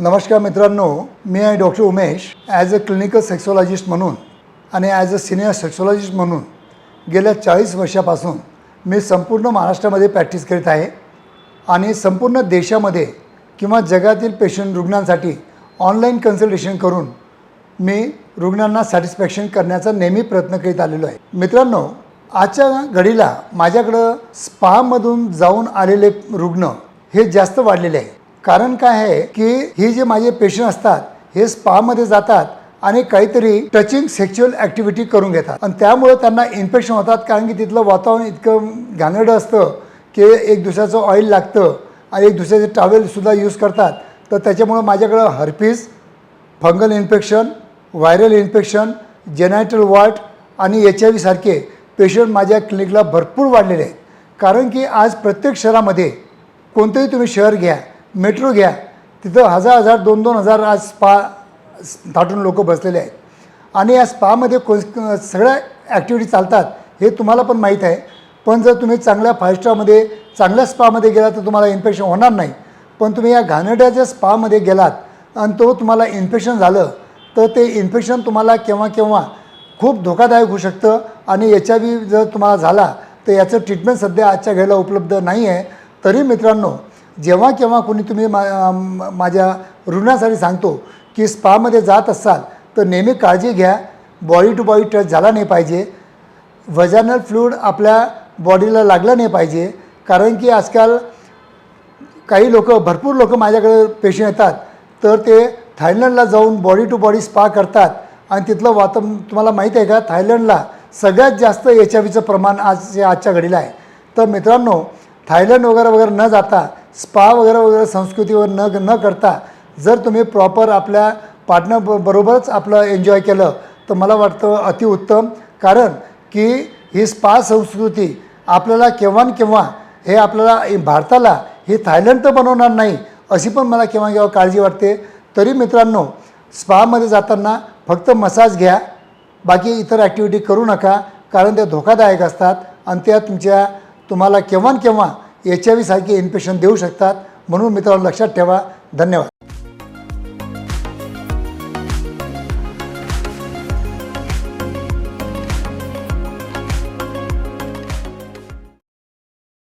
नमस्कार मित्रांनो मी आहे doctor Umesh. As a clinical sexologist म्हणून आणि ॲज अ सिनियर सेक्सॉलॉजिस्ट म्हणून गेल्या चाळीस वर्षापासून मी संपूर्ण महाराष्ट्रामध्ये प्रॅक्टिस करीत आहे आणि संपूर्ण देशामध्ये किंवा जगातील पेशंट रुग्णांसाठी ऑनलाईन कन्सल्टेशन करून मी रुग्णांना सॅटिस्फॅक्शन करण्याचा नेहमी प्रयत्न करीत आलेलो आहे. मित्रांनो आजच्या घडीला माझ्याकडं स्पामधून जाऊन आलेले रुग्ण हे जास्त वाढलेले आहे. कारण काय आहे की हे जे माझे पेशंट असतात हे स्पामध्ये जातात आणि काहीतरी टचिंग सेक्च्युअल ॲक्टिव्हिटी करून घेतात. आणि त्यामुळे त्यांना इन्फेक्शन होतात कारण की तिथलं वातावरण इतकं घाणेरडं असतं की एक दुसऱ्याचं ऑइल लागतं आणि एक दुसऱ्याचे टॉवेलसुद्धा यूज करतात. तर त्याच्यामुळं माझ्याकडं herpes fungal infection viral infection genital wart आणि एच आय व्हीसारखे पेशंट माझ्या क्लिनिकला भरपूर वाढलेले आहेत. कारण की आज प्रत्येक शहरामध्ये कोणतंही तुम्ही शहर घ्या मेट्रो घ्या. तिथं हजार हजार दोन दोन हजार आज स्पा थाटून लोक बसलेले आहेत. आणि या स्पामध्ये को सगळ्या ॲक्टिव्हिटी चालतात हे तुम्हाला पण माहीत आहे. पण जर तुम्ही चांगल्या फाय स्टारमध्ये चांगल्या स्पामध्ये गेलात तर तुम्हाला इन्फेक्शन होणार नाही. पण तुम्ही या घाणेरड्याच्या स्पामध्ये गेलात आणि तो तुम्हाला इन्फेक्शन झालं तर ते इन्फेक्शन तुम्हाला केव्हा केव्हा खूप धोकादायक होऊ शकतं. आणि एच आय व्ही जर तुम्हाला झाला तर याचं ट्रीटमेंट सध्या आजच्या घडीला उपलब्ध नाही आहे तरी मित्रांनो जेव्हा केव्हा कोणी तुम्ही मा माझ्या रुग्णासाठी सांगतो की स्पामध्ये जात असाल तर नेहमी काळजी घ्या. बॉडी टू बॉडी टच झाला नाही पाहिजे. वजानल फ्लूड आपल्या बॉडीला लागला नाही पाहिजे. कारण की आजकाल काही लोक भरपूर लोक माझ्याकडे पेशंट येतात. तर ते थायलंडला जाऊन बॉडी टू बॉडी स्पा करतात. आणि तिथलं वातावरण तुम्हाला माहीत आहे का? थायलंडला सगळ्यात जास्त एच आय व्हीचं प्रमाण आज आजच्या घडीला आहे. तर मित्रांनो थायलंड वगैरे वगैरे न जाता स्पा वगैरे वगैरे संस्कृतीवर न न करता जर तुम्ही प्रॉपर आपल्या पार्टनर ब बरोबरच आपलं एन्जॉय केलं तर मला वाटतं अतिउत्तम कारण की ही स्पा संस्कृती आपल्याला केव्हा केव्हा हे आपल्याला भारताला हे थायलंड तर बनवणार नाही अशी पण मला केव्हा केव्हा काळजी वाटते. तरी मित्रांनो स्पामध्ये जाताना फक्त मसाज घ्या बाकी इतर ॲक्टिव्हिटी करू नका कारण त्या धोकादायक असतात. आणि त्या तुमच्या तुम्हाला केव्हा केव्हा एच आय व्हीसारखे इन्फेक्शन देऊ शकतात. म्हणून मित्रांनो लक्षात ठेवा. धन्यवाद.